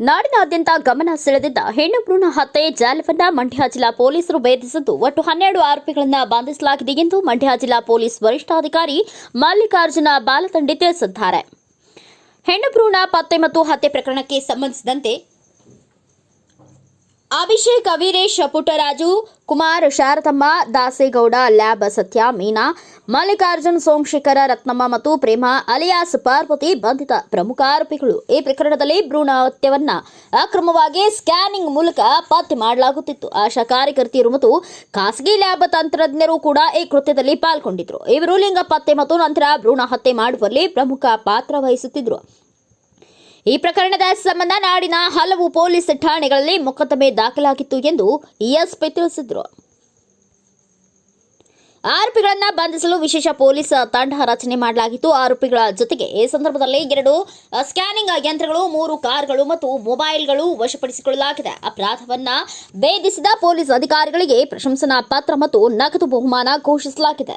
ಜಿಲ್ಲೆಯಾದ್ಯಂತ ಗಮನ ಸೆಳೆದಿದ್ದ ಹೆಣ್ಣು ಭ್ರೂಣ ಹತ್ಯೆ ಜಾಲವನ್ನ ಮಂಡ್ಯ ಜಿಲ್ಲಾ ಪೊಲೀಸರು ಭೇದಿಸಿದ್ದು, ಒಟ್ಟು ಹನ್ನೆರಡು ಆರೋಪಿಗಳನ್ನು ಬಂಧಿಸಲಾಗಿದೆ ಎಂದು ಮಂಡ್ಯ ಜಿಲ್ಲಾ ಪೊಲೀಸ್ ವರಿಷ್ಠಾಧಿಕಾರಿ ಮಲ್ಲಿಕಾರ್ಜುನ ಬಾಲತಂಡಿ ತಿಳಿಸಿದ್ದಾರೆ. ಹೆಣ್ಣು ಭ್ರೂಣ ಪತ್ತೆ ಮತ್ತು ಹತ್ಯೆ ಪ್ರಕರಣಕ್ಕೆ ಸಂಬಂಧಿಸಿದಂತೆ ಅಭಿಷೇಕ್, ವೀರೇಶ್, ಪುಟ್ಟರಾಜು, ಕುಮಾರ್, ಶಾರದಮ್ಮ, ದಾಸೇಗೌಡ, ಲ್ಯಾಬ್ ಸತ್ಯ, ಮೀನಾ, ಮಲ್ಲಿಕಾರ್ಜುನ್, ಸೋಮಶೇಖರ, ರತ್ನಮ್ಮ ಮತ್ತು ಪ್ರೇಮ, ಅಲಿಯಾಸ್, ಪಾರ್ವತಿ, ಬಂಧಿತ ಪ್ರಮುಖ ಆರೋಪಿಗಳು. ಈ ಪ್ರಕರಣದಲ್ಲಿ ಭ್ರೂಣ ಹತ್ಯವನ್ನ ಅಕ್ರಮವಾಗಿ ಸ್ಕ್ಯಾನಿಂಗ್ ಮೂಲಕ ಪತ್ತೆ ಮಾಡಲಾಗುತ್ತಿತ್ತು. ಆಶಾ ಕಾರ್ಯಕರ್ತೆಯರು ಮತ್ತು ಖಾಸಗಿ ಲ್ಯಾಬ್ ತಂತ್ರಜ್ಞರು ಕೂಡ ಈ ಕೃತ್ಯದಲ್ಲಿ ಪಾಲ್ಗೊಂಡಿದ್ರು. ಇವರು ಲಿಂಗ ಪತ್ತೆ ಮತ್ತು ನಂತರ ಭ್ರೂಣ ಹತ್ಯೆ ಮಾಡುವಲ್ಲಿ ಪ್ರಮುಖ ಪಾತ್ರ ವಹಿಸುತ್ತಿದ್ರು. ಈ ಪ್ರಕರಣದ ಸಂಬಂಧ ನಾಡಿನ ಹಲವು ಪೊಲೀಸ್ ಠಾಣೆಗಳಲ್ಲಿ ಮೊಕದ್ದಮೆ ದಾಖಲಾಗಿತ್ತು ಎಂದು ಎಸ್ಪಿ ತಿಳಿಸಿದರು. ಆರೋಪಿಗಳನ್ನು ಬಂಧಿಸಲು ವಿಶೇಷ ಪೊಲೀಸ್ ತಂಡ ರಚನೆ ಮಾಡಲಾಗಿತ್ತು. ಆರೋಪಿಗಳ ಜೊತೆಗೆ ಈ ಸಂದರ್ಭದಲ್ಲಿ ಎರಡು ಸ್ಕ್ಯಾನಿಂಗ್ ಯಂತ್ರಗಳು, ಮೂರು ಕಾರ್ಗಳು ಮತ್ತು ಮೊಬೈಲ್ಗಳು ವಶಪಡಿಸಿಕೊಳ್ಳಲಾಗಿದೆ. ಅಪರಾಧವನ್ನ ಭೇದಿಸಿದ ಪೊಲೀಸ್ ಅಧಿಕಾರಿಗಳಿಗೆ ಪ್ರಶಂಸನಾ ಪತ್ರ ಮತ್ತು ನಗದು ಬಹುಮಾನ ಘೋಷಿಸಲಾಗಿದೆ.